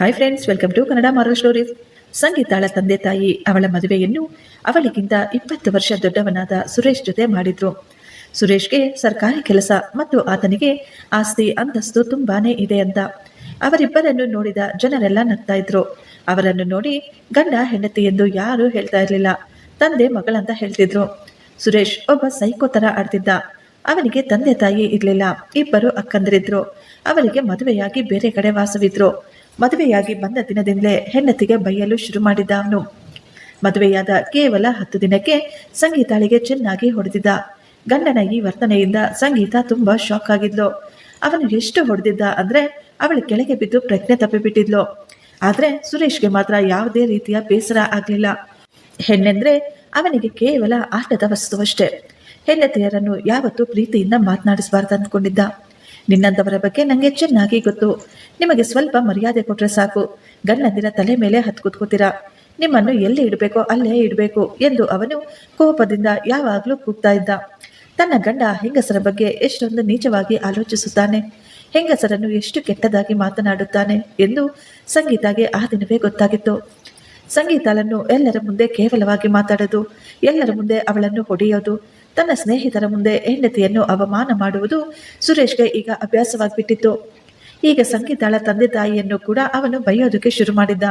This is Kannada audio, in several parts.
Hi friends welcome to Kannada moral stories ಸಂಗೀತಾಳ ತಂದೆ ತಾಯಿ ಅವಳ ಮದುವೆಯನ್ನು ಅವಳಿಗಿಂತ ಇಪ್ಪತ್ತು ವರ್ಷ ದೊಡ್ಡವನಾದ ಸುರೇಶ್ ಜೊತೆ ಮಾಡಿದ್ರು. ಸುರೇಶ್ಗೆ ಸರ್ಕಾರಿ ಕೆಲಸ ಮತ್ತು ಆತನಿಗೆ ಆಸ್ತಿ, ಅಂತಸ್ತು ತುಂಬಾನೇ ಇದೆ ಅಂತ. ಅವರಿಬ್ಬರನ್ನು ನೋಡಿದ ಜನರೆಲ್ಲ ನಗ್ತಾ ಇದ್ರು. ಅವರನ್ನು ನೋಡಿ ಗಂಡ, ಹೆಂಡತಿ ಎಂದು ಯಾರೂ ಹೇಳ್ತಾ ಇರಲಿಲ್ಲ. ತಂದೆ ಮಗಳಂತ ಹೇಳ್ತಿದ್ರು. ಸುರೇಶ್ ಒಬ್ಬ ಸೈಕೋ ತರ ಆಡ್ತಿದ್ದ. ಅವನಿಗೆ ತಂದೆ ತಾಯಿ ಇರಲಿಲ್ಲ. ಇಬ್ಬರು ಅಕ್ಕಂದಿರಿದ್ರು. ಅವರಿಗೆ ಮದುವೆಯಾಗಿ ಬೇರೆ ಕಡೆ ವಾಸವಿದ್ರು. ಮದುವೆಯಾಗಿ ಬಂದ ದಿನದಿಂದಲೇ ಹೆಂಡತಿಗೆ ಬೈಯಲು ಶುರು ಮಾಡಿದ್ದ ಅವನು ಮದುವೆಯಾದ ಕೇವಲ ಹತ್ತು ದಿನಕ್ಕೆ ಸಂಗೀತಾಳಿಗೆ ಚೆನ್ನಾಗಿ ಹೊಡೆದಿದ್ದ. ಗಂಡನ ಈ ವರ್ತನೆಯಿಂದ ಸಂಗೀತ ತುಂಬಾ ಶಾಕ್ ಆಗಿದ್ಲು. ಅವನು ಎಷ್ಟು ಹೊಡೆದಿದ್ದ ಅಂದ್ರೆ ಅವಳು ಕೆಳಗೆ ಬಿದ್ದು ಪ್ರಜ್ಞೆ ತಪ್ಪಿಬಿಟ್ಟಿದ್ಲು. ಆದ್ರೆ ಸುರೇಶ್ಗೆ ಮಾತ್ರ ಯಾವುದೇ ರೀತಿಯ ಬೇಸರ ಆಗಲಿಲ್ಲ. ಹೆಣ್ಣೆಂದ್ರೆ ಅವನಿಗೆ ಕೇವಲ ಆಟದ ವಸ್ತುವಷ್ಟೇ ಹೆಂಡತಿಯರನ್ನು ಯಾವತ್ತೂ ಪ್ರೀತಿಯಿಂದ ಮಾತನಾಡಿಸಬಾರ್ದು ಅಂದ್ಕೊಂಡಿದ್ದ. ನಿನ್ನಂತವರ ಬಗ್ಗೆ ನನಗೆ ಚೆನ್ನಾಗಿ ಗೊತ್ತು. ನಿಮಗೆ ಸ್ವಲ್ಪ ಮರ್ಯಾದೆ ಕೊಟ್ರೆ ಸಾಕು. ಗಂಡಂದಿರ ತಲೆ ಮೇಲೆ ಹತ್ತು ಕೂತ್ಕೋತೀರಾ. ನಿಮ್ಮನ್ನು ಎಲ್ಲಿ ಇಡಬೇಕೋ ಅಲ್ಲೇ ಇಡಬೇಕು ಎಂದು ಅವನು ಕೋಪದಿಂದ ಯಾವಾಗಲೂ ಕೂಗ್ತಾ ಇದ್ದ. ತನ್ನ ಗಂಡ ಹೆಂಗಸರ ಬಗ್ಗೆ ಎಷ್ಟೊಂದು ನೀಚವಾಗಿ ಆಲೋಚಿಸುತ್ತಾನೆ. ಹೆಂಗಸರನ್ನು ಎಷ್ಟು ಕೆಟ್ಟದಾಗಿ ಮಾತನಾಡುತ್ತಾನೆ ಎಂದು ಸಂಗೀತಾಗೆ ಆ ದಿನವೇ ಗೊತ್ತಾಗಿತ್ತು. ಸಂಗೀತಾಳನ್ನು ಎಲ್ಲರ ಮುಂದೆ ಕೇವಲವಾಗಿ ಮಾತಾಡೋದು, ಎಲ್ಲರ ಮುಂದೆ ಅವಳನ್ನು ಹೊಡೆಯೋದು ತನ್ನ ಸ್ನೇಹಿತರ ಮುಂದೆ ಹೆಂಡತಿಯನ್ನು ಅವಮಾನ ಮಾಡುವುದು ಸುರೇಶ್ಗೆ ಈಗ ಅಭ್ಯಾಸವಾಗಿಬಿಟ್ಟಿತ್ತು. ಈಗ ಸಂಗೀತಾಳ ತಂದೆ ತಾಯಿಯನ್ನು ಕೂಡ ಅವನು ಬೈಯೋದಕ್ಕೆ ಶುರು ಮಾಡಿದ್ದ.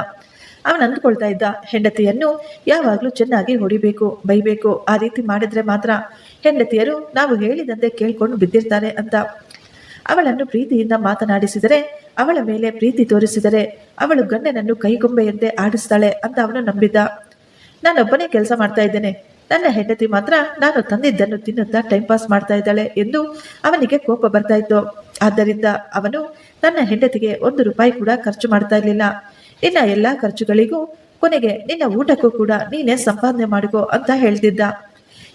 ಅವನು ಅಂದ್ಕೊಳ್ತಾ ಇದ್ದ, ಹೆಂಡತಿಯನ್ನು ಯಾವಾಗಲೂ ಚೆನ್ನಾಗಿ ಹೊಡಿಬೇಕು, ಬೈಬೇಕು, ಆ ರೀತಿ ಮಾಡಿದ್ರೆ ಮಾತ್ರ ಹೆಂಡತಿಯರು ನಾವು ಹೇಳಿದಂತೆ ಕೇಳ್ಕೊಂಡು ಬಿದ್ದಿರ್ತಾರೆ ಅಂತ. ಅವಳನ್ನು ಪ್ರೀತಿಯಿಂದ ಮಾತನಾಡಿಸಿದರೆ, ಅವಳ ಮೇಲೆ ಪ್ರೀತಿ ತೋರಿಸಿದರೆ ಅವಳು ಗಂಡನನ್ನು ಕೈಗೊಂಬೆಯಂತೆ ಆಡಿಸ್ತಾಳೆ ಅಂತ ಅವನು ನಂಬಿದ್ದ. ನಾನೊಬ್ಬನೇ ಕೆಲಸ ಮಾಡ್ತಾ ಇದ್ದೇನೆ. ನನ್ನ ಹೆಂಡತಿ ಮಾತ್ರ ನಾನು ತಂದಿದ್ದನ್ನು ತಿನ್ನುತ್ತಾ ಟೈಮ್ ಪಾಸ್ ಮಾಡ್ತಾ ಇದ್ದಾಳೆ ಎಂದು ಅವನಿಗೆ ಕೋಪ ಬರ್ತಾ ಇತ್ತು. ಆದ್ದರಿಂದ ಅವನು ತನ್ನ ಹೆಂಡತಿಗೆ ಒಂದು ರೂಪಾಯಿ ಕೂಡ ಖರ್ಚು ಮಾಡ್ತಾ ಇರಲಿಲ್ಲ. ಇನ್ನ ಎಲ್ಲಾ ಖರ್ಚುಗಳಿಗೂ ಕೊನೆಗೆ, ನಿನ್ನ ಊಟಕ್ಕೂ ಕೂಡ ನೀನೇ ಸಂಪಾದನೆ ಮಾಡಿಕೋ ಅಂತ ಹೇಳ್ತಿದ್ದ.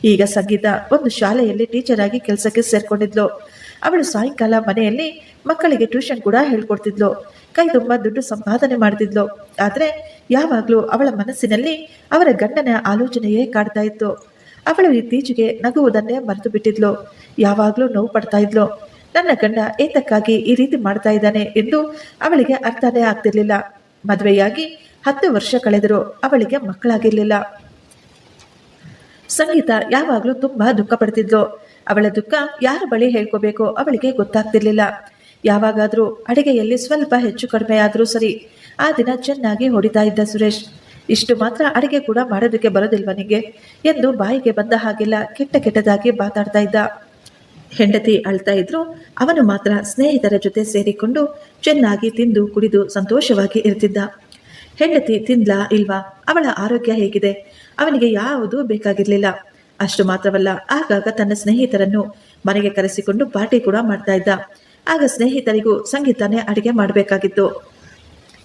ಈಗ ಸಂಗೀತ ಒಂದು ಶಾಲೆಯಲ್ಲಿ ಟೀಚರ್ ಆಗಿ ಕೆಲಸಕ್ಕೆ ಸೇರ್ಕೊಂಡಿದ್ಲು. ಅವಳು ಸಾಯಂಕಾಲ ಮನೆಯಲ್ಲಿ ಮಕ್ಕಳಿಗೆ ಟ್ಯೂಷನ್ ಕೂಡ ಹೇಳ್ಕೊಡ್ತಿದ್ಲು. ಕೈ ತುಂಬ ದುಡ್ಡು ಸಂಪಾದನೆ ಮಾಡ್ತಿದ್ಲು. ಆದರೆ ಯಾವಾಗಲೂ ಅವಳ ಮನಸ್ಸಿನಲ್ಲಿ ಅವರ ಗಂಡನ ಆಲೋಚನೆಯೇ ಕಾಡ್ತಾ ಇತ್ತು. ಅವಳು ಇತ್ತೀಚೆಗೆ ನಗುವುದನ್ನೇ ಮರೆತು ಬಿಟ್ಟಿದ್ಲು ಯಾವಾಗಲೂ ನೋವು ಪಡ್ತಾ ಇದ್ಲು. ನನ್ನ ಗಂಡ ಏತಕ್ಕಾಗಿ ಈ ರೀತಿ ಮಾಡ್ತಾ ಇದ್ದಾನೆ ಎಂದು ಅವಳಿಗೆ ಅರ್ಥನೇ ಆಗ್ತಿರ್ಲಿಲ್ಲ. ಮದುವೆಯಾಗಿ ಹತ್ತು ವರ್ಷ ಕಳೆದರೂ ಅವಳಿಗೆ ಮಕ್ಕಳಾಗಿರ್ಲಿಲ್ಲ. ಸಂಗೀತ ಯಾವಾಗಲೂ ತುಂಬಾ ದುಃಖ ಪಡ್ತಿದ್ಲು. ಅವಳ ದುಃಖ ಯಾರ ಬಳಿ ಹೇಳ್ಕೋಬೇಕೋ ಅವಳಿಗೆ ಗೊತ್ತಾಗ್ತಿರ್ಲಿಲ್ಲ. ಯಾವಾಗಾದ್ರೂ ಅಡಿಗೆಯಲ್ಲಿ ಸ್ವಲ್ಪ ಹೆಚ್ಚು ಕಡಿಮೆ ಆದ್ರೂ ಸರಿ. ಆ ದಿನ ಚೆನ್ನಾಗಿ ಹೊಡಿತಾ ಇದ್ದ ಸುರೇಶ್. ಇಷ್ಟು ಮಾತ್ರ ಅಡಿಗೆ ಕೂಡ ಮಾಡೋದಕ್ಕೆ ಬರೋದಿಲ್ವ ನಿಂಗೆ? ಎಂದು ಬಾಯಿಗೆ ಬಂದ ಹಾಗೆಲ್ಲ ಕೆಟ್ಟ ಕೆಟ್ಟದಾಗಿ ಮಾತಾಡ್ತಾ ಇದ್ದ. ಹೆಂಡತಿ ಅಳ್ತಾ ಇದ್ರು. ಅವನು ಮಾತ್ರ ಸ್ನೇಹಿತರ ಜೊತೆ ಸೇರಿಕೊಂಡು ಚೆನ್ನಾಗಿ ತಿಂದು ಕುಡಿದು ಸಂತೋಷವಾಗಿ ಇರ್ತಿದ್ದ. ಹೆಂಡತಿ ತಿಂದ್ಲಾ ಇಲ್ವಾ? ಅವಳ ಆರೋಗ್ಯ ಹೇಗಿದೆ? ಅವನಿಗೆ ಯಾವುದೂ ಬೇಕಾಗಿರ್ಲಿಲ್ಲ. ಅಷ್ಟು ಮಾತ್ರವಲ್ಲ, ಆಗಾಗ ತನ್ನ ಸ್ನೇಹಿತರನ್ನು ಮನೆಗೆ ಕರೆಸಿಕೊಂಡು ಪಾರ್ಟಿ ಕೂಡ ಮಾಡ್ತಾ ಇದ್ದ. ಆಗ ಸ್ನೇಹಿತರಿಗೂ ಸಂಗೀತನೇ ಅಡಿಗೆ ಮಾಡಬೇಕಾಗಿತ್ತು.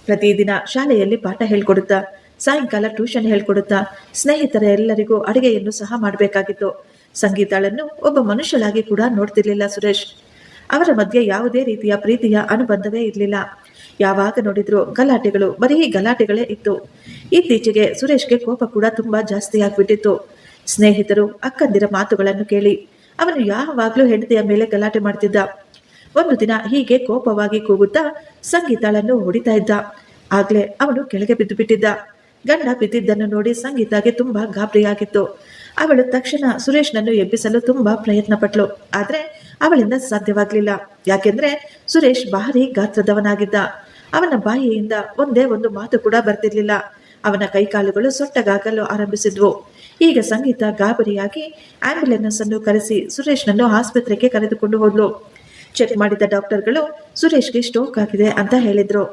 ಪ್ರತಿದಿನ ಶಾಲೆಯಲ್ಲಿ ಪಾಠ ಹೇಳ್ಕೊಡುತ್ತಾ, ಸಾಯಂಕಾಲ ಟ್ಯೂಷನ್ ಹೇಳ್ಕೊಡುತ್ತಾ ಸ್ನೇಹಿತರ ಎಲ್ಲರಿಗೂ ಅಡಿಗೆಯನ್ನು ಸಹ ಮಾಡಬೇಕಾಗಿತ್ತು. ಸಂಗೀತಾಳನ್ನು ಒಬ್ಬ ಮನುಷ್ಯಳಾಗಿ ಕೂಡ ನೋಡ್ತಿರ್ಲಿಲ್ಲ ಸುರೇಶ್. ಅವರ ಮಧ್ಯೆ ಯಾವುದೇ ರೀತಿಯ ಪ್ರೀತಿಯ ಅನುಬಂಧವೇ ಇರಲಿಲ್ಲ. ಯಾವಾಗ ನೋಡಿದ್ರು ಗಲಾಟೆಗಳು, ಬರೀ ಗಲಾಟೆಗಳೇ ಇತ್ತು. ಇತ್ತೀಚೆಗೆ ಸುರೇಶ್ಗೆ ಕೋಪ ಕೂಡ ತುಂಬಾ ಜಾಸ್ತಿ ಆಗ್ಬಿಟ್ಟಿತ್ತು. ಸ್ನೇಹಿತರು, ಅಕ್ಕಂದಿರ ಮಾತುಗಳನ್ನು ಕೇಳಿ. ಅವನು ಯಾವಾಗಲೂ ಹೆಂಡತಿಯ ಮೇಲೆ ಗಲಾಟೆ ಮಾಡ್ತಿದ್ದ. ಒಂದು ದಿನ ಹೀಗೆ ಕೋಪವಾಗಿ ಕೂಗುತ್ತಾ ಸಂಗೀತಾಳನ್ನು ಹೊಡಿತಾ ಇದ್ದ. ಆಗ್ಲೇ ಅವನು ಕೆಳಗೆ ಬಿದ್ದು ಬಿಟ್ಟಿದ್ದ. ಗಂಡ ಬಿದ್ದಿದ್ದನ್ನು ನೋಡಿ ಸಂಗೀತಾಗೆ ತುಂಬಾ ಗಾಬರಿಯಾಗಿತ್ತು. ಅವಳು ತಕ್ಷಣ ಸುರೇಶ್ನನ್ನು ಎಬ್ಬಿಸಲು ತುಂಬಾ ಪ್ರಯತ್ನ ಪಟ್ಲು ಆದ್ರೆ ಅವಳಿಂದ ಸಾಧ್ಯವಾಗ್ಲಿಲ್ಲ. ಯಾಕೆಂದ್ರೆ ಸುರೇಶ್ ಭಾರಿ ಗಾತ್ರದವನಾಗಿದ್ದ. ಅವನ ಬಾಯಿಯಿಂದ ಒಂದೇ ಒಂದು ಮಾತು ಕೂಡ ಬರ್ತಿರ್ಲಿಲ್ಲ. ಅವನ ಕೈಕಾಲುಗಳು ಸೊಟ್ಟಗಾಗಲು ಆರಂಭಿಸಿದ್ವು. ಈಗ ಸಂಗೀತ ಗಾಬರಿಯಾಗಿ ಆಂಬ್ಯುಲೆನ್ಸ್ ಅನ್ನು ಕರೆಸಿ ಸುರೇಶ್ನನ್ನು ಆಸ್ಪತ್ರೆಗೆ ಕರೆದುಕೊಂಡು ಹೋದ್ಲು. ಚೆಕ್ ಮಾಡಿದ ಡಾಕ್ಟರ್ಗಳು, ಸುರೇಶ್ಗೆ ಸ್ಟ್ರೋಕ್ ಆಗಿದೆ ಅಂತ ಹೇಳಿದ್ರು.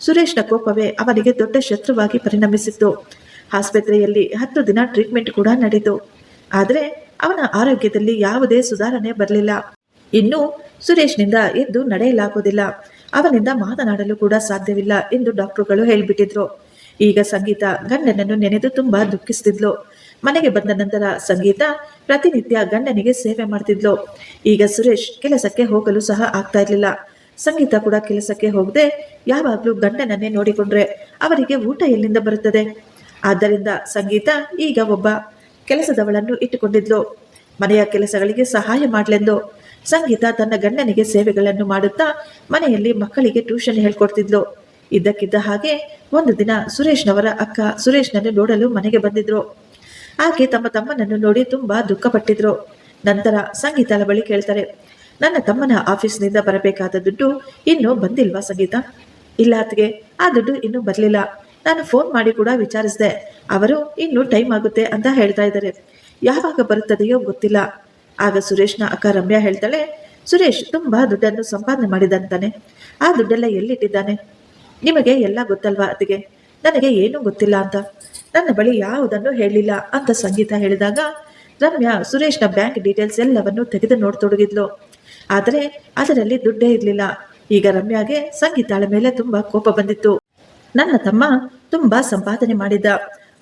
ಸುರೇಶ್ನ ಕೋಪವೇ ಅವನಿಗೆ ದೊಡ್ಡ ಶತ್ರುವಾಗಿ ಪರಿಣಮಿಸಿತ್ತು. ಆಸ್ಪತ್ರೆಯಲ್ಲಿ ಹತ್ತು ದಿನ ಟ್ರೀಟ್ಮೆಂಟ್ ಕೂಡ ನಡೆಯಿತು ಆದರೆ ಅವನ ಆರೋಗ್ಯದಲ್ಲಿ ಯಾವುದೇ ಸುಧಾರಣೆ ಬರಲಿಲ್ಲ. ಇನ್ನು ಸುರೇಶ್ನಿಂದ ಎದ್ದು ನಡೆಯಲಾಗುವುದಿಲ್ಲ. ಅವನಿಂದ ಮಾತನಾಡಲು ಕೂಡ ಸಾಧ್ಯವಿಲ್ಲ ಎಂದು ಡಾಕ್ಟರ್ಗಳು ಹೇಳಿಬಿಟ್ಟಿದ್ರು. ಈಗ ಸಂಗೀತ ಗಂಡನನ್ನು ನೆನೆದು ತುಂಬಾ ದುಃಖಿಸ್ತಿದ್ಲು. ಮನೆಗೆ ಬಂದ ನಂತರ ಸಂಗೀತ ಪ್ರತಿನಿತ್ಯ ಗಂಡನಿಗೆ ಸೇವೆ ಮಾಡ್ತಿದ್ಲು. ಈಗ ಸುರೇಶ್ ಕೆಲಸಕ್ಕೆ ಹೋಗಲು ಸಹ ಆಗ್ತಾ ಇರಲಿಲ್ಲ. ಸಂಗೀತ ಕೂಡ ಕೆಲಸಕ್ಕೆ ಹೋಗದೆ ಯಾವಾಗಲೂ ಗಂಡನನ್ನೇ ನೋಡಿಕೊಂಡ್ರೆ ಅವರಿಗೆ ಊಟ ಎಲ್ಲಿಂದ ಬರುತ್ತದೆ? ಆದ್ದರಿಂದ ಸಂಗೀತ ಈಗ ಒಬ್ಬ ಕೆಲಸದವಳನ್ನು ಇಟ್ಟುಕೊಂಡಿದ್ಲು. ಮನೆಯ ಕೆಲಸಗಳಿಗೆ ಸಹಾಯ ಮಾಡಲೆಂದು ಸಂಗೀತ ತನ್ನ ಗಂಡನಿಗೆ ಸೇವೆಗಳನ್ನು ಮಾಡುತ್ತಾ ಮನೆಯಲ್ಲಿ ಮಕ್ಕಳಿಗೆ ಟ್ಯೂಷನ್ ಹೇಳ್ಕೊಡ್ತಿದ್ಲು. ಇದ್ದಕ್ಕಿದ್ದ ಹಾಗೆ ಒಂದು ದಿನ ಸುರೇಶ್ನವರ ಅಕ್ಕ ಸುರೇಶ್ನನ್ನು ನೋಡಲು ಮನೆಗೆ ಬಂದಿದ್ರು. ಆಕೆ ತಮ್ಮ ತಮ್ಮನನ್ನು ನೋಡಿ ತುಂಬಾ ದುಃಖಪಟ್ಟಿದ್ರು. ನಂತರ ಸಂಗೀತಾಲ ಬಳಿ ಕೇಳ್ತಾರೆ, ನನ್ನ ತಮ್ಮನ ಆಫೀಸ್ನಿಂದ ಬರಬೇಕಾದ ದುಡ್ಡು ಇನ್ನೂ ಬಂದಿಲ್ವಾ ಸಂಗೀತ? ಇಲ್ಲ ಅತ್ತಿಗೆ, ಆ ದುಡ್ಡು ಇನ್ನೂ ಬರಲಿಲ್ಲ. ನಾನು ಫೋನ್ ಮಾಡಿ ಕೂಡ ವಿಚಾರಿಸಿದೆ. ಅವರು ಇನ್ನೂ ಟೈಮ್ ಆಗುತ್ತೆ ಅಂತ ಹೇಳ್ತಾ ಇದ್ದಾರೆ. ಯಾವಾಗ ಬರುತ್ತದೆಯೋ ಗೊತ್ತಿಲ್ಲ. ಆಗ ಸುರೇಶ್ನ ಅಕ್ಕ ರಮ್ಯಾ ಹೇಳ್ತಾಳೆ, ಸುರೇಶ್ ತುಂಬಾ ದುಡ್ಡನ್ನು ಸಂಪಾದನೆ ಮಾಡಿದಂತಾನೆ ಆ ದುಡ್ಡೆಲ್ಲ ಎಲ್ಲಿಟ್ಟಿದ್ದಾನೆ? ನಿಮಗೆ ಎಲ್ಲ ಗೊತ್ತಲ್ವಾ ಅತ್ತಿಗೆ? ನನಗೆ ಏನೂ ಗೊತ್ತಿಲ್ಲ ಅಂತ. ನನ್ನ ಬಳಿ ಯಾವುದನ್ನು ಹೇಳಿಲ್ಲ ಅಂತ ಸಂಗೀತ ಹೇಳಿದಾಗ ರಮ್ಯಾ ಸುರೇಶ್ನ ಬ್ಯಾಂಕ್ ಡೀಟೇಲ್ಸ್ ಎಲ್ಲವನ್ನು ತೆಗೆದು ನೋಡ್ತೊಡಗಿದ್ಲು. ಆದರೆ ಅದರಲ್ಲಿ ದುಡ್ಡೇ ಇರಲಿಲ್ಲ. ಈಗ ರಮ್ಯಾಗೆ ಸಂಗೀತಾಳ ಮೇಲೆ ತುಂಬಾ ಕೋಪ ಬಂದಿತ್ತು. ನನ್ನ ತಮ್ಮ ತುಂಬಾ ಸಂಪಾದನೆ ಮಾಡಿದ್ದ.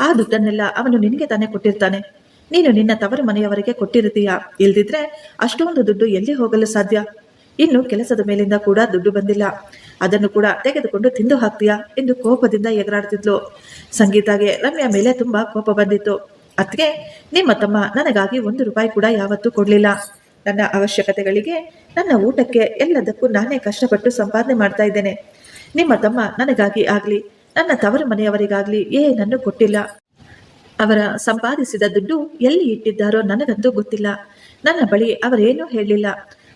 ಆ ದುಡ್ಡನ್ನೆಲ್ಲ ಅವನು ನಿನಗೆ ತಾನೇ ಕೊಟ್ಟಿರ್ತಾನೆ. ನೀನು ನಿನ್ನ ತವರು ಮನೆಯವರಿಗೆ ಕೊಟ್ಟಿರುತ್ತೀಯಾ? ಇಲ್ದಿದ್ರೆ ಅಷ್ಟೊಂದು ದುಡ್ಡು ಎಲ್ಲಿ ಹೋಗಲು ಸಾಧ್ಯ? ಇನ್ನು ಕೆಲಸದ ಮೇಲಿಂದ ಕೂಡ ದುಡ್ಡು ಬಂದಿಲ್ಲ. ಅದನ್ನು ಕೂಡ ತೆಗೆದುಕೊಂಡು ತಿಂದು ಹಾಕ್ತೀಯಾ ಎಂದು ಕೋಪದಿಂದ ಎಗರಾಡ್ತಿದ್ಲು. ಸಂಗೀತಾಗೆ ರಮ್ಯಾ ಮೇಲೆ ತುಂಬಾ ಕೋಪ ಬಂದಿತ್ತು. ಅತ್ಗೆ ನಿಮ್ಮ ತಮ್ಮ ನನಗಾಗಿ ಒಂದು ರೂಪಾಯಿ ಕೂಡ ಯಾವತ್ತೂ ಕೊಡ್ಲಿಲ್ಲ. ನನ್ನ ಅವಶ್ಯಕತೆಗಳಿಗೆ, ನನ್ನ ಊಟಕ್ಕೆ ಎಲ್ಲದಕ್ಕೂ ನಾನೇ ಕಷ್ಟಪಟ್ಟು ಸಂಪಾದನೆ ಮಾಡ್ತಾ ಇದ್ದೇನೆ. ನಿಮ್ಮ ತಮ್ಮ ನನಗಾಗಿ ಆಗಲಿ, ನನ್ನ ತವರು ಮನೆಯವರಿಗಾಗ್ಲಿ ಏನನ್ನು ಕೊಟ್ಟಿಲ್ಲ. ಅವರ ಸಂಪಾದಿಸಿದ ದುಡ್ಡು ಎಲ್ಲಿ ಇಟ್ಟಿದ್ದಾರೋ ನನಗಂತೂ ಗೊತ್ತಿಲ್ಲ. ನನ್ನ ಬಳಿ ಅವರೇನೂ ಹೇಳಲಿಲ್ಲ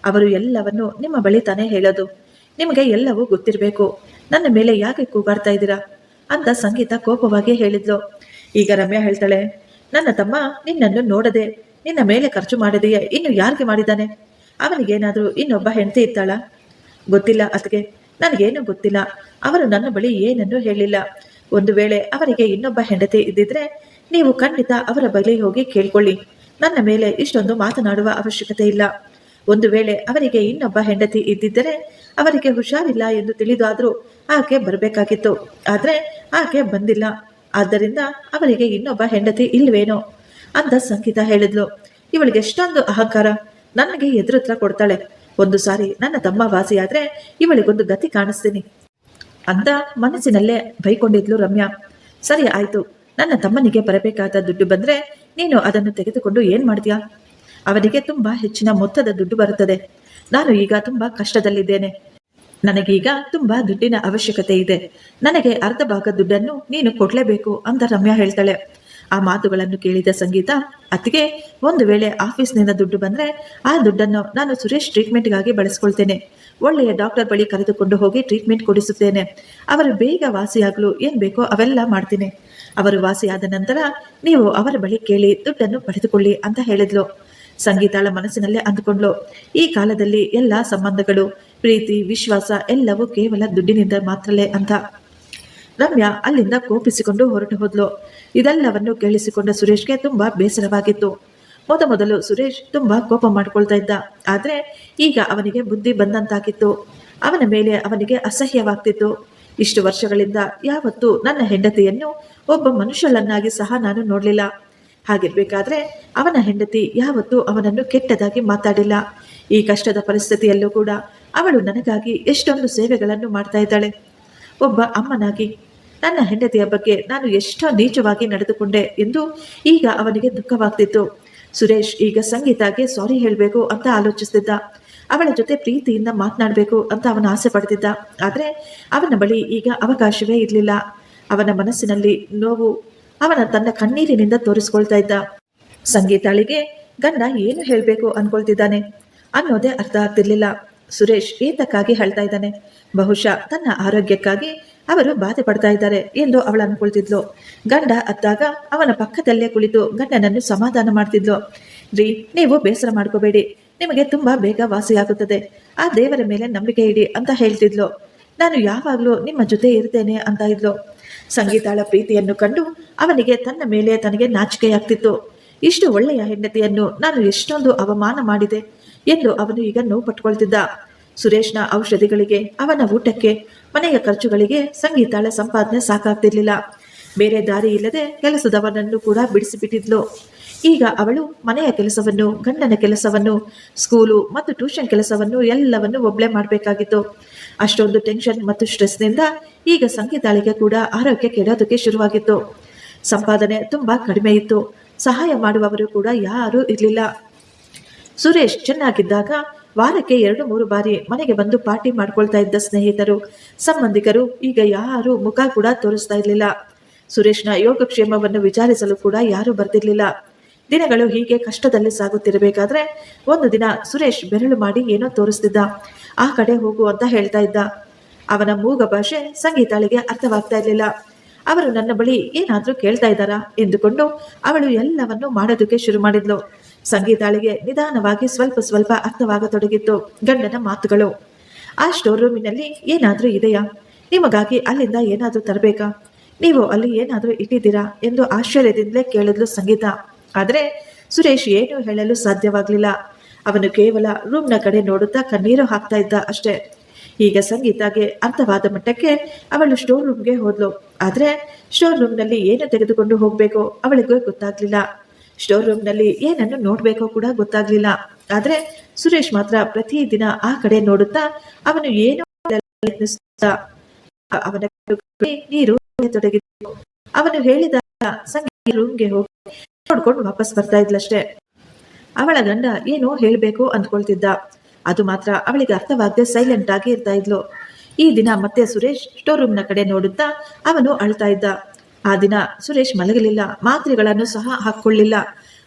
ಅವರು ಎಲ್ಲವನ್ನು ನಿಮ್ಮ ಬಳಿ ತಾನೇ ಹೇಳೋದು. ನಿಮಗೆ ಎಲ್ಲವೂ ಗೊತ್ತಿರಬೇಕು. ನನ್ನ ಮೇಲೆ ಯಾಕೆ ಕೂಗಾಡ್ತಾ ಇದ್ದೀರಾ? ಅಂತ ಸಂಗೀತ ಕೋಪವಾಗಿ ಹೇಳಿದ್ಲು. ಈಗ ರಮ್ಯಾ ಹೇಳ್ತಾಳೆ, ನನ್ನ ತಮ್ಮ ನಿನ್ನನ್ನು ನೋಡದೆ, ನಿನ್ನ ಮೇಲೆ ಖರ್ಚು ಮಾಡಿದೆಯೇ ಇನ್ನು ಯಾರಿಗೆ ಮಾಡಿದ್ದಾನೆ? ಅವನಿಗೇನಾದರೂ ಇನ್ನೊಬ್ಬ ಹೆಂಡತಿ ಇತ್ತಾಳ ಗೊತ್ತಿಲ್ಲ ಅದಕ್ಕೆ ನನಗೇನು ಗೊತ್ತಿಲ್ಲ. ಅವರು ನನ್ನ ಬಳಿ ಏನನ್ನೂ ಹೇಳಿಲ್ಲ. ಒಂದು ವೇಳೆ ಅವರಿಗೆ ಇನ್ನೊಬ್ಬ ಹೆಂಡತಿ ಇದ್ದಿದ್ರೆ, ನೀವು ಖಂಡಿತ ಅವರ ಬಳಿ ಹೋಗಿ ಕೇಳ್ಕೊಳ್ಳಿ. ನನ್ನ ಮೇಲೆ ಇಷ್ಟೊಂದು ಮಾತನಾಡುವ ಅವಶ್ಯಕತೆ ಇಲ್ಲ. ಒಂದು ವೇಳೆ ಅವರಿಗೆ ಇನ್ನೊಬ್ಬ ಹೆಂಡತಿ ಇದ್ದಿದ್ದರೆ ಅವರಿಗೆ ಹುಷಾರಿಲ್ಲ ಎಂದು ತಿಳಿದಾದರೂ ಆಕೆ ಬರಬೇಕಾಗಿತ್ತು. ಆದರೆ ಆಕೆ ಬಂದಿಲ್ಲ. ಆದ್ದರಿಂದ ಅವರಿಗೆ ಇನ್ನೊಬ್ಬ ಹೆಂಡತಿ ಇಲ್ವೇನೋ? ಅಂತ ಸಂಗೀತ ಹೇಳಿದ್ಲು. ಇವಳಿಗೆ ಎಷ್ಟೊಂದು ಅಹಂಕಾರ. ನನಗೆ ಎದುರುತ್ರ ಕೊಡ್ತಾಳೆ. ಒಂದು ಸಾರಿ ನನ್ನ ತಮ್ಮ ವಾಸಿಯಾದ್ರೆ ಇವಳಿಗೊಂದು ಗತಿ ಕಾಣಿಸ್ತೀನಿ ಅಂತ ಮನಸ್ಸಿನಲ್ಲೇ ಬೈಕೊಂಡಿದ್ಲು ರಮ್ಯಾ. ಸರಿ, ಆಯ್ತು. ನನ್ನ ತಮ್ಮನಿಗೆ ಬರಬೇಕಾದ ದುಡ್ಡು ಬಂದ್ರೆ ನೀನು ಅದನ್ನು ತೆಗೆದುಕೊಂಡು ಏನ್ ಮಾಡ್ತೀಯಾ? ಅವನಿಗೆ ತುಂಬಾ ಹೆಚ್ಚಿನ ಮೊತ್ತದ ದುಡ್ಡು ಬರುತ್ತದೆ. ನಾನು ಈಗ ತುಂಬಾ ಕಷ್ಟದಲ್ಲಿದ್ದೇನೆ. ನನಗೀಗ ತುಂಬಾ ದುಡ್ಡಿನ ಅವಶ್ಯಕತೆ ಇದೆ. ನನಗೆ ಅರ್ಧ ಭಾಗ ದುಡ್ಡನ್ನು ನೀನು ಕೊಡಲೇಬೇಕು ಅಂತ ರಮ್ಯಾ ಹೇಳ್ತಾಳೆ. ಆ ಮಾತುಗಳನ್ನು ಕೇಳಿದ ಸಂಗೀತ, ಅತ್ತಿಗೆ ಒಂದು ವೇಳೆ ಆಫೀಸ್ನಿಂದ ದುಡ್ಡು ಬಂದ್ರೆ ಆ ದುಡ್ಡನ್ನು ನಾನು ಸುರೇಶ್ ಟ್ರೀಟ್ಮೆಂಟ್ಗಾಗಿ ಬಳಸ್ಕೊಳ್ತೇನೆ. ಒಳ್ಳೆಯ ಡಾಕ್ಟರ್ ಬಳಿ ಕರೆದುಕೊಂಡು ಹೋಗಿ ಟ್ರೀಟ್ಮೆಂಟ್ ಕೊಡಿಸುತ್ತೇನೆ. ಅವರು ಬೇಗ ವಾಸಿಯಾಗಲು ಏನ್ ಬೇಕೋ ಅವೆಲ್ಲ ಮಾಡ್ತೀನಿ. ಅವರು ವಾಸಿಯಾದ ನಂತರ ನೀವು ಅವರ ಬಳಿ ಕೇಳಿ ದುಡ್ಡನ್ನು ಪಡೆದುಕೊಳ್ಳಿ ಅಂತ ಹೇಳಿದ್ಲು. ಸಂಗೀತಾಳ ಮನಸ್ಸಿನಲ್ಲೇ ಅಂದುಕೊಂಡ್ಲು. ಈ ಕಾಲದಲ್ಲಿ ಎಲ್ಲ ಸಂಬಂಧಗಳು, ಪ್ರೀತಿ, ವಿಶ್ವಾಸ ಎಲ್ಲವೂ ಕೇವಲ ದುಡ್ಡಿನಿಂದ ಮಾತ್ರಲೇ ಅಂತ. ರಮ್ಯಾ ಅಲ್ಲಿಂದ ಕೋಪಿಸಿಕೊಂಡು ಹೊರಟು ಹೋದ್ಲು. ಇದೆಲ್ಲವನ್ನು ಕೇಳಿಸಿಕೊಂಡ ಸುರೇಶ್ಗೆ ತುಂಬಾ ಬೇಸರವಾಗಿತ್ತು. ಮೊದಮೊದಲು ಸುರೇಶ್ ತುಂಬಾ ಕೋಪ ಮಾಡಿಕೊಳ್ತಾ ಇದ್ದ. ಆದ್ರೆ ಈಗ ಅವನಿಗೆ ಬುದ್ಧಿ ಬಂದಂತಾಗಿತ್ತು. ಅವನ ಮೇಲೆ ಅವನಿಗೆ ಅಸಹ್ಯವಾಗ್ತಿತ್ತು. ಇಷ್ಟು ವರ್ಷಗಳಿಂದ ಯಾವತ್ತೂ ನನ್ನ ಹೆಂಡತಿಯನ್ನು ಒಬ್ಬ ಮನುಷ್ಯಳನ್ನಾಗಿ ಸಹ ನಾನು ನೋಡಲಿಲ್ಲ. ಹಾಗಿರ್ಬೇಕಾದ್ರೆ ಅವನ ಹೆಂಡತಿ ಯಾವತ್ತೂ ಅವನನ್ನು ಕೆಟ್ಟದಾಗಿ ಮಾತಾಡಿಲ್ಲ. ಈ ಕಷ್ಟದ ಪರಿಸ್ಥಿತಿಯಲ್ಲೂ ಕೂಡ ಅವಳು ನನಗಾಗಿ ಎಷ್ಟೊಂದು ಸೇವೆಗಳನ್ನು ಮಾಡ್ತಾ ಇದ್ದಾಳೆ. ಒಬ್ಬ ಅಮ್ಮನಾಗಿ, ನನ್ನ ಹೆಂಡತಿಯ ಬಗ್ಗೆ ನಾನು ಎಷ್ಟೋ ನೀಚವಾಗಿ ನಡೆದುಕೊಂಡೆ ಎಂದು ಈಗ ಅವನಿಗೆ ದುಃಖವಾಗ್ತಿತ್ತು. ಸುರೇಶ್ ಈಗ ಸಂಗೀತಾಗೆ ಸಾರಿ ಹೇಳಬೇಕು ಅಂತ ಆಲೋಚಿಸ್ತಿದ್ದ. ಅವಳ ಜೊತೆ ಪ್ರೀತಿಯಿಂದ ಮಾತನಾಡಬೇಕು ಅಂತ ಅವನ ಆಸೆ ಪಡ್ತಿದ್ದ. ಆದರೆ ಅವನ ಬಳಿ ಈಗ ಅವಕಾಶವೇ ಇರಲಿಲ್ಲ. ಅವನ ಮನಸ್ಸಿನಲ್ಲಿ ನೋವು ಅವನ ತನ್ನ ಕಣ್ಣೀರಿನಿಂದ ತೋರಿಸ್ಕೊಳ್ತಾ ಇದ್ದ. ಸಂಗೀತಾಳಿಗೆ, ಗಂಡ ಏನು ಹೇಳಬೇಕು ಅನ್ಕೊಳ್ತಿದ್ದಾನೆ. ಅನ್ನೋದೇ ಅರ್ಥ ಆಗ್ತಿರ್ಲಿಲ್ಲ. ಸುರೇಶ್ ಏತಕ್ಕಾಗಿ ಹೇಳ್ತಾ ಇದ್ದಾನೆ. ಬಹುಶಃ ತನ್ನ ಆರೋಗ್ಯಕ್ಕಾಗಿ ಅವರು ಬಾಧೆ ಪಡ್ತಾ ಇದ್ದಾರೆ ಎಂದು ಅವಳು ಅನ್ಕೊಳ್ತಿದ್ಲು. ಗಂಡ ಅತ್ತಾಗ ಅವನ ಪಕ್ಕದಲ್ಲೇ ಕುಳಿತು ಗಂಡನನ್ನು ಸಮಾಧಾನ ಮಾಡ್ತಿದ್ಲು. ರೀ, ನೀವು ಬೇಸರ ಮಾಡ್ಕೋಬೇಡಿ. ನಿಮಗೆ ತುಂಬಾ ಬೇಗ ವಾಸಿಯಾಗುತ್ತದೆ. ಆ ದೇವರ ಮೇಲೆ ನಂಬಿಕೆ ಇಡಿ ಅಂತ ಹೇಳ್ತಿದ್ಲು. ನಾನು ಯಾವಾಗಲೂ ನಿಮ್ಮ ಜೊತೆ ಇರ್ತೇನೆ ಅಂತ ಇದ್ಲು. ಸಂಗೀತಾಳ ಪ್ರೀತಿಯನ್ನು ಕಂಡು ಅವನಿಗೆ ತನ್ನ ಮೇಲೆ ತನಗೆ ನಾಚಿಕೆಯಾಗ್ತಿತ್ತು. ಇಷ್ಟು ಒಳ್ಳೆಯ ಹೆಂಡತಿಯನ್ನು ನಾನು ಎಷ್ಟೊಂದು ಅವಮಾನ ಮಾಡಿದೆ ಎಂದು ಅವನು ಈಗ ನೋವು ಪಟ್ಕೊಳ್ತಿದ್ದ ಸುರೇಶ್ನ ಔಷಧಿಗಳಿಗೆ, ಅವನ ಊಟಕ್ಕೆ, ಮನೆಯ ಖರ್ಚುಗಳಿಗೆ ಸಂಗೀತಾಳ ಸಂಪಾದನೆ ಸಾಕಾಗ್ತಿರ್ಲಿಲ್ಲ. ಬೇರೆ ದಾರಿ ಇಲ್ಲದೆ ಕೆಲಸದವನನ್ನು ಕೂಡ ಬಿಡಿಸಿಬಿಟ್ಟಿದ್ಲು. ಈಗ ಅವಳು ಮನೆಯ ಕೆಲಸವನ್ನು, ಗಂಡನ ಕೆಲಸವನ್ನು, ಸ್ಕೂಲು ಮತ್ತು ಟ್ಯೂಷನ್ ಕೆಲಸವನ್ನು ಎಲ್ಲವನ್ನು ಒಬ್ಳೆ ಮಾಡಬೇಕಾಗಿತ್ತು. ಅಷ್ಟೊಂದು ಟೆನ್ಷನ್ ಮತ್ತು ಸ್ಟ್ರೆಸ್ನಿಂದ ಈಗ ಸಂಗೀತಾಳಿಗೆ ಕೂಡ ಆರೋಗ್ಯ ಕೆಡೋದಕ್ಕೆ ಶುರುವಾಗಿತ್ತು. ಸಂಪಾದನೆ ತುಂಬಾ ಕಡಿಮೆ ಇತ್ತು. ಸಹಾಯ ಮಾಡುವವರು ಕೂಡ ಯಾರೂ ಇರಲಿಲ್ಲ. ಸುರೇಶ್ ಚೆನ್ನಾಗಿದ್ದಾಗ ವಾರಕ್ಕೆ ಎರಡು ಮೂರು ಬಾರಿ ಮನೆಗೆ ಬಂದು ಪಾರ್ಟಿ ಮಾಡ್ಕೊಳ್ತಾ ಇದ್ದ ಸ್ನೇಹಿತರು, ಸಂಬಂಧಿಕರು ಈಗ ಯಾರು ಮುಖ ಕೂಡ ತೋರಿಸ್ತಾ ಇರಲಿಲ್ಲ. ಸುರೇಶ್ನ ಯೋಗಕ್ಷೇಮವನ್ನು ವಿಚಾರಿಸಲು ಕೂಡ ಯಾರೂ ಬರ್ತಿರ್ಲಿಲ್ಲ. ದಿನಗಳು ಹೀಗೆ ಕಷ್ಟದಲ್ಲಿ ಸಾಗುತ್ತಿರಬೇಕಾದ್ರೆ ಒಂದು ದಿನ ಸುರೇಶ್ ಬೆರಳು ಮಾಡಿ ಏನೋ ತೋರಿಸ್ತಿದ್ದ. ಆ ಕಡೆ ಹೋಗು ಅಂತ ಹೇಳ್ತಾ ಇದ್ದ. ಅವನ ಮೂಗ ಭಾಷೆ ಸಂಗೀತಾಳಿಗೆ ಅರ್ಥವಾಗ್ತಾ ಇರಲಿಲ್ಲ. ಅವರು ನನ್ನ ಬಳಿ ಏನಾದರೂ ಕೇಳ್ತಾ ಇದ್ದಾರಾ ಎಂದುಕೊಂಡು ಅವಳು ಎಲ್ಲವನ್ನು ಮಾಡೋದಕ್ಕೆ ಶುರು ಮಾಡಿದ್ಲು. ಸಂಗೀತಾಳಿಗೆ ನಿಧಾನವಾಗಿ ಸ್ವಲ್ಪ ಸ್ವಲ್ಪ ಅರ್ಥವಾಗತೊಡಗಿತ್ತು ಗಂಡನ ಮಾತುಗಳು. ಆ ಸ್ಟೋರ್ ರೂಮಿನಲ್ಲಿ ಏನಾದರೂ ಇದೆಯಾ? ನಿಮಗಾಗಿ ಅಲ್ಲಿಂದ ಏನಾದರೂ ತರಬೇಕಾ? ನೀವು ಅಲ್ಲಿ ಏನಾದರೂ ಇಟ್ಟಿದ್ದೀರಾ ಎಂದು ಆಶ್ಚರ್ಯದಿಂದಲೇ ಕೇಳಿದ್ಲು ಸಂಗೀತ. ಆದರೆ ಸುರೇಶ್ ಏನು ಹೇಳಲು ಸಾಧ್ಯವಾಗಲಿಲ್ಲ. ಅವನು ಕೇವಲ ರೂಮ್ನ ಕಡೆ ನೋಡುತ್ತಾ ಕಣ್ಣೀರು ಹಾಕ್ತಾ ಇದ್ದ ಅಷ್ಟೇ. ಈಗ ಸಂಗೀತಾಗೆ ಅರ್ಥವಾದ ಮಟ್ಟಕ್ಕೆ ಅವಳು ಸ್ಟೋರ್ ರೂಮ್ಗೆ ಹೋದ್ಲು. ಆದ್ರೆ ಸ್ಟೋರ್ ರೂಮ್ನಲ್ಲಿ ಏನು ತೆಗೆದುಕೊಂಡು ಹೋಗ್ಬೇಕೋ ಅವಳಿಗೂ ಗೊತ್ತಾಗ್ಲಿಲ್ಲ. ಸ್ಟೋರ್ ರೂಮ್ನಲ್ಲಿ ಏನನ್ನು ನೋಡ್ಬೇಕೋ ಕೂಡ ಗೊತ್ತಾಗ್ಲಿಲ್ಲ. ಆದ್ರೆ ಸುರೇಶ್ ಮಾತ್ರ ಪ್ರತಿದಿನ ಆ ಕಡೆ ನೋಡುತ್ತಾ ಅವನು ಏನೋ ಅವನ ನೀರು ತೊಡಗಿದ್ರು ಅವನು ಹೇಳಿದ ಸಂಗೀತ ರೂಮ್ಗೆ ಹೋಗಿ ನೋಡ್ಕೊಂಡು ವಾಪಸ್ ಬರ್ತಾ ಇದ್ಲಷ್ಟೇ ಅವಳ ಗಂಡ ಏನೋ ಹೇಳಬೇಕು ಅಂದ್ಕೊಳ್ತಿದ್ದ. ಅದು ಮಾತ್ರ ಅವಳಿಗೆ ಅರ್ಥವಾಗದೆ ಸೈಲೆಂಟ್ ಆಗಿ ಇರ್ತಾ ಇದ್ಲು. ಈ ದಿನ ಮತ್ತೆ ಸುರೇಶ್ ಸ್ಟೋರ್ ರೂಮ್ನ ಕಡೆ ನೋಡುತ್ತಾ ಅವನು ಅಳ್ತಾ ಇದ್ದ. ಆ ದಿನ ಸುರೇಶ್ ಮಲಗಲಿಲ್ಲ, ಮಾತ್ರೆಗಳನ್ನು ಸಹ ಹಾಕೊಳ್ಳಿಲ್ಲ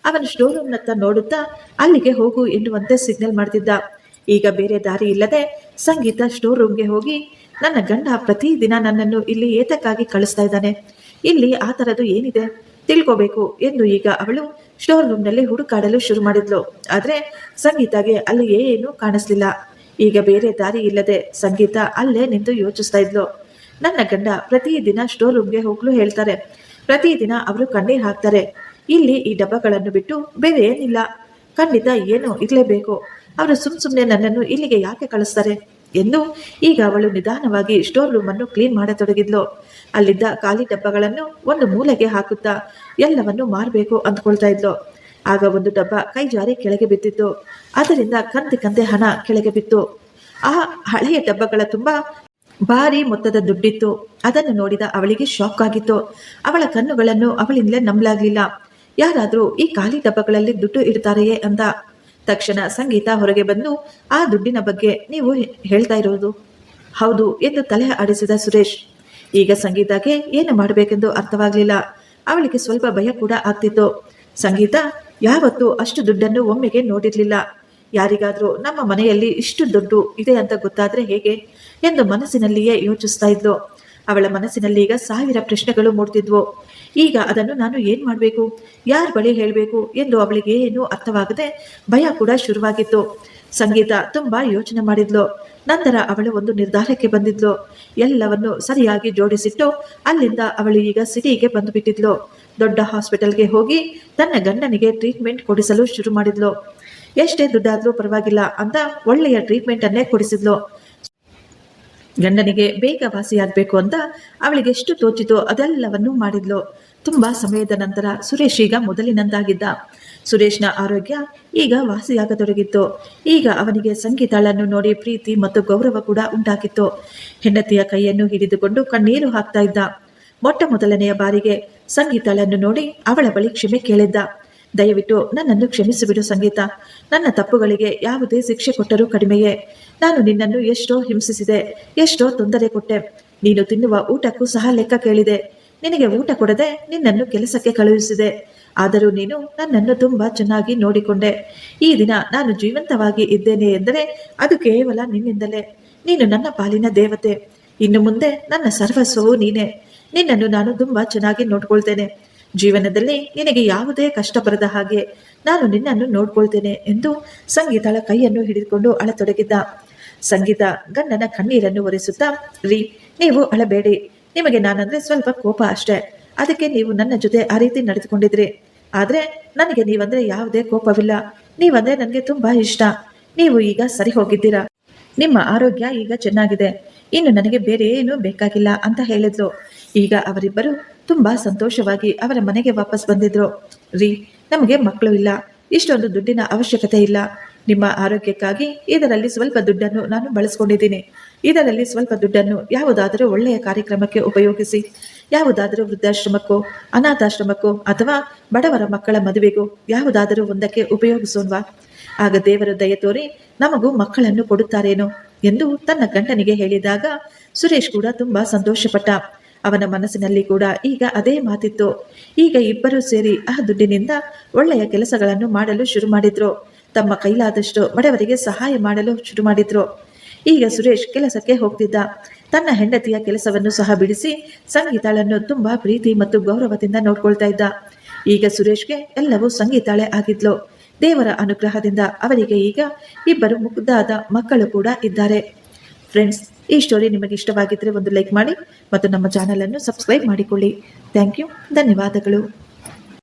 ಅವನು ಸ್ಟೋರ್ ರೂಮ್ನತ್ತ ನೋಡುತ್ತಾ ಅಲ್ಲಿಗೆ ಹೋಗು ಎನ್ನುವಂತೆ ಸಿಗ್ನಲ್ ಮಾಡ್ತಿದ್ದ. ಈಗ ಬೇರೆ ದಾರಿ ಇಲ್ಲದೆ ಸಂಗೀತ ಸ್ಟೋರ್ ರೂಮ್ಗೆ ಹೋಗಿ ನನ್ನ ಗಂಡ ಪ್ರತಿದಿನ ನನ್ನನ್ನು ಇಲ್ಲಿ ಏತಕ್ಕಾಗಿ ಕಳಿಸ್ತಾ ಇದ್ದಾನೆ. ಇಲ್ಲಿ ಆ ಥರದ್ದು ಏನಿದೆ? ತಿಳ್ಕೋಬೇಕು ಎಂದು ಈಗ ಅವಳು ಸ್ಟೋರ್ ರೂಮ್ನಲ್ಲಿ ಹುಡುಕಾಡಲು ಶುರು ಮಾಡಿದ್ಲು. ಆದ್ರೆ ಸಂಗೀತಾಗೆ ಅಲ್ಲಿ ಏನು ಕಾಣಿಸ್ಲಿಲ್ಲ. ಈಗ ಬೇರೆ ದಾರಿ ಇಲ್ಲದೆ ಸಂಗೀತ ಅಲ್ಲೇ ನಿಂತು ಯೋಚಿಸ್ತಾ ಇದ್ಲು. ನನ್ನ ಗಂಡ ಪ್ರತಿದಿನ ಸ್ಟೋರ್ ರೂಮ್ಗೆ ಹೋಗ್ಲು ಹೇಳ್ತಾರೆ. ಪ್ರತಿದಿನ ಅವರು ಕಣ್ಣೀರ್ ಹಾಕ್ತಾರೆ. ಇಲ್ಲಿ ಈ ಡಬ್ಬಗಳನ್ನು ಬಿಟ್ಟು ಬೇರೆ ಏನಿಲ್ಲ. ಖಂಡಿತ ಏನು ಇರಲೇಬೇಕು. ಅವರು ಸುಮ್ ಸುಮ್ಮನೆ ನನ್ನನ್ನು ಇಲ್ಲಿಗೆ ಯಾಕೆ ಕಳಿಸ್ತಾರೆ? ಎಂದು ಈಗ ಅವಳು ನಿಧಾನವಾಗಿ ಸ್ಟೋರ್ ರೂಮ್ ಅನ್ನು ಕ್ಲೀನ್ ಮಾಡತೊಡಗಿದ್ಲು. ಅಲ್ಲಿದ್ದ ಖಾಲಿ ಡಬ್ಬಗಳನ್ನು ಒಂದು ಮೂಲೆಗೆ ಹಾಕುತ್ತಾ ಎಲ್ಲವನ್ನು ಮಾರಬೇಕು ಅಂದ್ಕೊಳ್ತಾ ಇದ್ಲು. ಆಗ ಒಂದು ಡಬ್ಬ ಕೈ ಜಾರಿ ಕೆಳಗೆ ಬಿದ್ದಿತ್ತು. ಅದರಿಂದ ಕಂತೆ ಕಂತೆ ಹಣ ಕೆಳಗೆ ಬಿತ್ತು. ಆ ಹಳೆಯ ಡಬ್ಬಗಳ ತುಂಬಾ ಭಾರಿ ಮೊತ್ತದ ದುಡ್ಡಿತ್ತು. ಅದನ್ನು ನೋಡಿದ ಅವಳಿಗೆ ಶಾಕ್ ಆಗಿತ್ತು. ಅವಳ ಕಣ್ಣುಗಳನ್ನು ಅವಳಿಂದಲೇ ನಂಬಲಾಗ್ಲಿಲ್ಲ. ಯಾರಾದರೂ ಈ ಖಾಲಿ ಡಬ್ಬಗಳಲ್ಲಿ ದುಡ್ಡು ಇಡ್ತಾರೆಯೇ ಅಂದ. ತಕ್ಷಣ ಸಂಗೀತ ಹೊರಗೆ ಬಂದು, ಆ ದುಡ್ಡಿನ ಬಗ್ಗೆ ನೀವು ಹೇಳ್ತಾ ಇರೋದು? ಹೌದು ಎಂದು ತಲೆ ಆಡಿಸಿದ ಸುರೇಶ್. ಈಗ ಸಂಗೀತಕ್ಕೆ ಏನು ಮಾಡಬೇಕೆಂದು ಅರ್ಥವಾಗಲಿಲ್ಲ. ಅವಳಿಗೆ ಸ್ವಲ್ಪ ಭಯ ಕೂಡ ಆಗ್ತಿತ್ತು. ಸಂಗೀತ, ಯಾವತ್ತೂ ಅಷ್ಟು ದುಡ್ಡನ್ನು ಒಮ್ಮೆಗೆ ನೋಡಿರ್ಲಿಲ್ಲ. ಯಾರಿಗಾದರೂ ನಮ್ಮ ಮನೆಯಲ್ಲಿ ಇಷ್ಟು ದುಡ್ಡು ಇದೆ ಅಂತ ಗೊತ್ತಾದ್ರೆ ಹೇಗೆ ಎಂದು ಮನಸ್ಸಿನಲ್ಲಿಯೇ ಯೋಚಿಸ್ತಾ ಇದ್ಲು. ಅವಳ ಮನಸ್ಸಿನಲ್ಲಿ ಈಗ ಸಾವಿರ ಪ್ರಶ್ನೆಗಳು ಮೂಡ್ತಿದ್ವು. ಈಗ ಅದನ್ನು ನಾನು ಏನು ಮಾಡಬೇಕು? ಯಾರ ಬಳಿ ಹೇಳಬೇಕು ಎಂದು ಅವಳಿಗೆ ಏನು ಅರ್ಥವಾಗದೆ ಭಯ ಕೂಡ ಶುರುವಾಗಿತ್ತು. ಸಂಗೀತ ತುಂಬಾ ಯೋಚನೆ ಮಾಡಿದ್ಲು. ನಂತರ ಅವಳು ಒಂದು ನಿರ್ಧಾರಕ್ಕೆ ಬಂದಿದ್ಲು. ಎಲ್ಲವನ್ನು ಸರಿಯಾಗಿ ಜೋಡಿಸಿಟ್ಟು ಅಲ್ಲಿಂದ ಅವಳು ಈಗ ಸಿಟಿಗೆ ಬಂದು ಬಿಟ್ಟಿದ್ಲು ದೊಡ್ಡ ಹಾಸ್ಪಿಟಲ್ಗೆ ಹೋಗಿ ತನ್ನ ಗಂಡನಿಗೆ ಟ್ರೀಟ್ಮೆಂಟ್ ಕೊಡಿಸಲು ಶುರು ಮಾಡಿದ್ಲು. ಎಷ್ಟೇ ದುಡ್ಡಾದ್ರೂ ಪರವಾಗಿಲ್ಲ ಅಂತ ಒಳ್ಳೆಯ ಟ್ರೀಟ್ಮೆಂಟ್ ಅನ್ನೇ ಕೊಡಿಸಿದ್ಲು. ಗಂಡನಿಗೆ ಬೇಗ ವಾಸಿಯಾಗಬೇಕು ಅಂತ ಅವಳಿಗೆ ಎಷ್ಟು ತೋಚಿತೋ ಅದೆಲ್ಲವನ್ನೂ ಮಾಡಿದ್ಲು. ತುಂಬಾ ಸಮಯದ ನಂತರ ಸುರೇಶ್ ಈಗ ಮೊದಲಿನಂತಾಗಿದ್ದ. ಸುರೇಶ್ನ ಆರೋಗ್ಯ ಈಗ ವಾಸಿಯಾಗತೊಡಗಿತ್ತು. ಈಗ ಅವನಿಗೆ ಸಂಗೀತಾಳನ್ನು ನೋಡಿ ಪ್ರೀತಿ ಮತ್ತು ಗೌರವ ಕೂಡ ಉಂಟಾಗಿತ್ತು. ಹೆಂಡತಿಯ ಕೈಯನ್ನು ಹಿಡಿದುಕೊಂಡು ಕಣ್ಣೀರು ಹಾಕ್ತಾ ಇದ್ದ. ಮೊಟ್ಟ ಮೊದಲನೆಯ ಬಾರಿಗೆ ಸಂಗೀತಾಳನ್ನು ನೋಡಿ ಅವಳ ಬಳಿ ಕ್ಷಮೆ ಕೇಳಿದ್ದ. ದಯವಿಟ್ಟು ನನ್ನನ್ನು ಕ್ಷಮಿಸಿಬಿಡು ಸಂಗೀತ. ನನ್ನ ತಪ್ಪುಗಳಿಗೆ ಯಾವುದೇ ಶಿಕ್ಷೆ ಕೊಟ್ಟರೂ ಕಡಿಮೆಯೇ. ನಾನು ನಿನ್ನನ್ನು ಎಷ್ಟೋ ಹಿಂಸಿಸಿದೆ, ಎಷ್ಟೋ ತೊಂದರೆ ಕೊಟ್ಟೆ. ನೀನು ತಿನ್ನುವ ಊಟಕ್ಕೂ ಸಹ ಲೆಕ್ಕ ಕೇಳಿದೆ. ನಿನಗೆ ಊಟ ಕೊಡದೆ ನಿನ್ನನ್ನು ಕೆಲಸಕ್ಕೆ ಕಳುಹಿಸಿದೆ. ಆದರೂ ನೀನು ನನ್ನನ್ನು ತುಂಬಾ ಚೆನ್ನಾಗಿ ನೋಡಿಕೊಂಡೆ. ಈ ದಿನ ನಾನು ಜೀವಂತವಾಗಿ ಇದ್ದೇನೆ ಎಂದರೆ ಅದು ಕೇವಲ ನಿನ್ನಿಂದಲೇ. ನೀನು ನನ್ನ ಪಾಲಿನ ದೇವತೆ. ಇನ್ನು ಮುಂದೆ ನನ್ನ ಸರ್ವಸ್ವವು ನೀನೇ. ನಿನ್ನನ್ನು ನಾನು ತುಂಬಾ ಚೆನ್ನಾಗಿ ನೋಡ್ಕೊಳ್ತೇನೆ. ಜೀವನದಲ್ಲಿ ನಿನಗೆ ಯಾವುದೇ ಕಷ್ಟ ಬರದ ಹಾಗೆ ನಾನು ನಿನ್ನನ್ನು ನೋಡ್ಕೊಳ್ತೇನೆ ಎಂದು ಸಂಗೀತಳ ಕೈಯನ್ನು ಹಿಡಿದುಕೊಂಡು ಅಳತೊಡಗಿದ್ದ. ಸಂಗೀತ ಗಂಡನ ಕಣ್ಣೀರನ್ನು ಒರೆಸುತ್ತಾ, ರೀ, ನೀವು ಅಳಬೇಡಿ. ನಿಮಗೆ ನಾನಂದ್ರೆ ಸ್ವಲ್ಪ ಕೋಪ ಅಷ್ಟೇ. ಅದಕ್ಕೆ ನೀವು ನನ್ನ ಜೊತೆ ಆ ರೀತಿ ನಡೆದುಕೊಂಡಿದ್ರಿ ಆದ್ರೆ ನನಗೆ ನೀವಂದ್ರೆ ಯಾವುದೇ ಕೋಪವಿಲ್ಲ. ನೀವಂದ್ರೆ ನನಗೆ ತುಂಬಾ ಇಷ್ಟ. ನೀವು ಈಗ ಸರಿ ಹೋಗಿದ್ದೀರಾ? ನಿಮ್ಮ ಆರೋಗ್ಯ ಈಗ ಚೆನ್ನಾಗಿದೆ. ಇನ್ನು ನನಗೆ ಬೇರೆ ಏನೂ ಬೇಕಾಗಿಲ್ಲ ಅಂತ ಹೇಳಿದ್ರು. ಈಗ ಅವರಿಬ್ಬರು ತುಂಬಾ ಸಂತೋಷವಾಗಿ ಅವರ ಮನೆಗೆ ವಾಪಸ್ ಬಂದಿದ್ರು. ರೀ, ನಮಗೆ ಮಕ್ಕಳು ಇಲ್ಲ. ಇಷ್ಟೊಂದು ದುಡ್ಡಿನ ಅವಶ್ಯಕತೆ ಇಲ್ಲ. ನಿಮ್ಮ ಆರೋಗ್ಯಕ್ಕಾಗಿ ಇದರಲ್ಲಿ ಸ್ವಲ್ಪ ದುಡ್ಡನ್ನು ನಾನು ಬಳಸ್ಕೊಂಡಿದ್ದೀನಿ. ಇದರಲ್ಲಿ ಸ್ವಲ್ಪ ದುಡ್ಡನ್ನು ಯಾವುದಾದರೂ ಒಳ್ಳೆಯ ಕಾರ್ಯಕ್ರಮಕ್ಕೆ ಉಪಯೋಗಿಸಿ, ಯಾವುದಾದರೂ ವೃದ್ಧಾಶ್ರಮಕ್ಕೋ, ಅನಾಥಾಶ್ರಮಕ್ಕೋ ಅಥವಾ ಬಡವರ ಮಕ್ಕಳ ಮದುವೆಗೋ ಯಾವುದಾದರೂ ಒಂದಕ್ಕೆ ಉಪಯೋಗಿಸೋನ್ವಾ ಆಗ ದೇವರು ದಯ ತೋರಿ ನಮಗೂ ಮಕ್ಕಳನ್ನು ಕೊಡುತ್ತಾರೇನೋ ಎಂದು ತನ್ನ ಗಂಡನಿಗೆ ಹೇಳಿದಾಗ ಸುರೇಶ್ ಕೂಡ ತುಂಬಾ ಸಂತೋಷಪಟ್ಟ. ಅವನ ಮನಸ್ಸಿನಲ್ಲಿ ಕೂಡ ಈಗ ಅದೇ ಮಾತಿತ್ತು. ಈಗ ಇಬ್ಬರೂ ಸೇರಿ ಆ ದುಡ್ಡಿನಿಂದ ಒಳ್ಳೆಯ ಕೆಲಸಗಳನ್ನು ಮಾಡಲು ಶುರು ಮಾಡಿದ್ರು. ತಮ್ಮ ಕೈಲಾದಷ್ಟು ಬಡವರಿಗೆ ಸಹಾಯ ಮಾಡಲು ಶುರು ಮಾಡಿದ್ರು. ಈಗ ಸುರೇಶ್ ಕೆಲಸಕ್ಕೆ ಹೋಗ್ತಿದ್ದ. ತನ್ನ ಹೆಂಡತಿಯ ಕೆಲಸವನ್ನು ಸಹ ಬಿಡಿಸಿ ಸಂಗೀತಾಳನ್ನು ತುಂಬಾ ಪ್ರೀತಿ ಮತ್ತು ಗೌರವದಿಂದ ನೋಡ್ಕೊಳ್ತಾ ಇದ್ದ. ಈಗ ಸುರೇಶ್ಗೆ ಎಲ್ಲವೂ ಸಂಗೀತಾಳೆ ಆಗಿದ್ಲು. ದೇವರ ಅನುಗ್ರಹದಿಂದ ಅವರಿಗೆ ಈಗ ಇಬ್ಬರು ಮುಗ್ಧಾದ ಮಕ್ಕಳು ಕೂಡ ಇದ್ದಾರೆ. ಫ್ರೆಂಡ್ಸ್, ಈ ಸ್ಟೋರಿ ನಿಮಗೆ ಇಷ್ಟವಾಗಿದ್ದರೆ ಒಂದು ಲೈಕ್ ಮಾಡಿ ಮತ್ತು ನಮ್ಮ ಚಾನಲನ್ನು ಸಬ್ಸ್ಕ್ರೈಬ್ ಮಾಡಿಕೊಳ್ಳಿ. ಥ್ಯಾಂಕ್ ಯು, ಧನ್ಯವಾದಗಳು.